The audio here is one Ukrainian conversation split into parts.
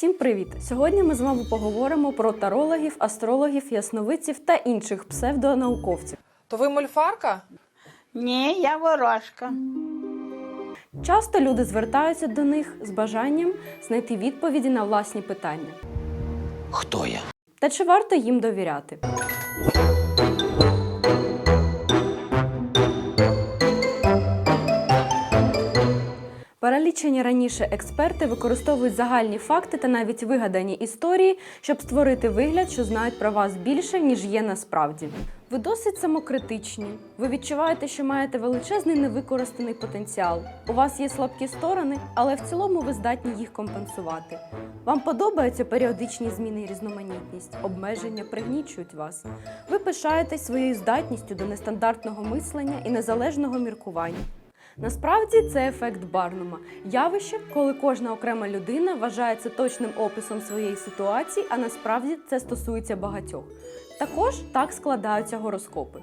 Всім привіт! Сьогодні ми з вами поговоримо про тарологів, астрологів, ясновидців та інших псевдонауковців. То ви мольфарка? Ні, я ворожка. Часто люди звертаються до них з бажанням знайти відповіді на власні питання. Хто я? Та чи варто їм довіряти? Перелічені раніше експерти використовують загальні факти та навіть вигадані історії, щоб створити вигляд, що знають про вас більше, ніж є насправді. Ви досить самокритичні. Ви відчуваєте, що маєте величезний невикористаний потенціал. У вас є слабкі сторони, але в цілому ви здатні їх компенсувати. Вам подобаються періодичні зміни і різноманітність, обмеження пригнічують вас. Ви пишаєтесь своєю здатністю до нестандартного мислення і незалежного міркування. Насправді це ефект Барнума явище, коли кожна окрема людина вважається точним описом своєї ситуації, а насправді це стосується багатьох. Також так складаються гороскопи.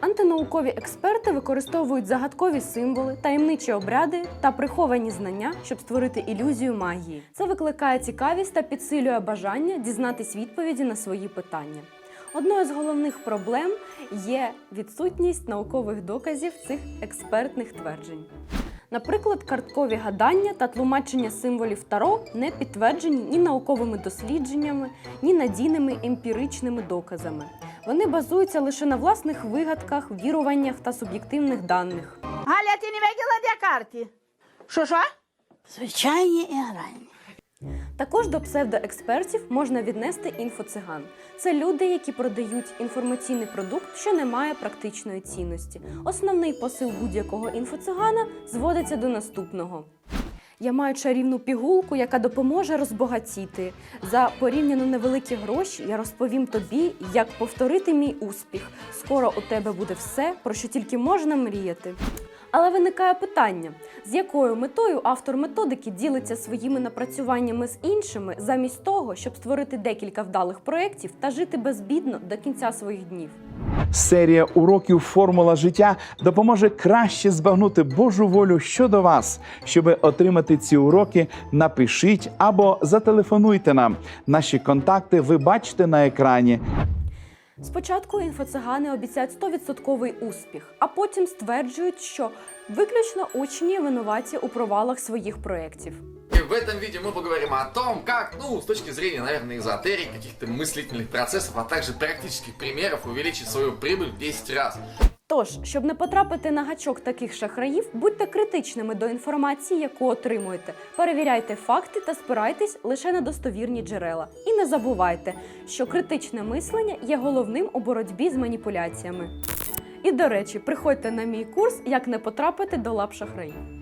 Антинаукові експерти використовують загадкові символи, таємничі обряди та приховані знання, щоб створити ілюзію магії. Це викликає цікавість та підсилює бажання дізнатись відповіді на свої питання. Одною з головних проблем є відсутність наукових доказів цих експертних тверджень. Наприклад, карткові гадання та тлумачення символів Таро не підтверджені ні науковими дослідженнями, ні надійними емпіричними доказами. Вони базуються лише на власних вигадках, віруваннях та суб'єктивних даних. Галя, ти не виділа де карті? Що що? Звичайні і грані. Також до псевдоекспертів можна віднести інфоциган. Це люди, які продають інформаційний продукт, що не має практичної цінності. Основний посил будь-якого інфоцигана зводиться до наступного. Я маю чарівну пігулку, яка допоможе розбагатіти. За порівняно невеликі гроші я розповім тобі, як повторити мій успіх. Скоро у тебе буде все, про що тільки можна мріяти. Але виникає питання, з якою метою автор методики ділиться своїми напрацюваннями з іншими, замість того, щоб створити декілька вдалих проєктів та жити безбідно до кінця своїх днів. Серія уроків Формула життя допоможе краще збагнути Божу волю щодо вас. Щоб отримати ці уроки, напишіть або зателефонуйте нам. Наші контакти ви бачите на екрані. Спочатку інфоцигани обіцяють 100% успіх, а потім стверджують, що виключно учні винуваті у провалах своїх проєктів. И в этом видео мы поговорим о том, как, ну, с точки зрения, наверное, эзотерики, каких-то мыслительных процессов, а также практических примеров увеличить свою прибыль в 10 раз. Тож, щоб не потрапити на гачок таких шахраїв, будьте критичними до інформації, яку отримуєте. Перевіряйте факти та спирайтесь лише на достовірні джерела. І не забувайте, що критичне мислення є головним у боротьбі з маніпуляціями. І до речі, приходьте на мій курс, як не потрапити до лап шахраїв.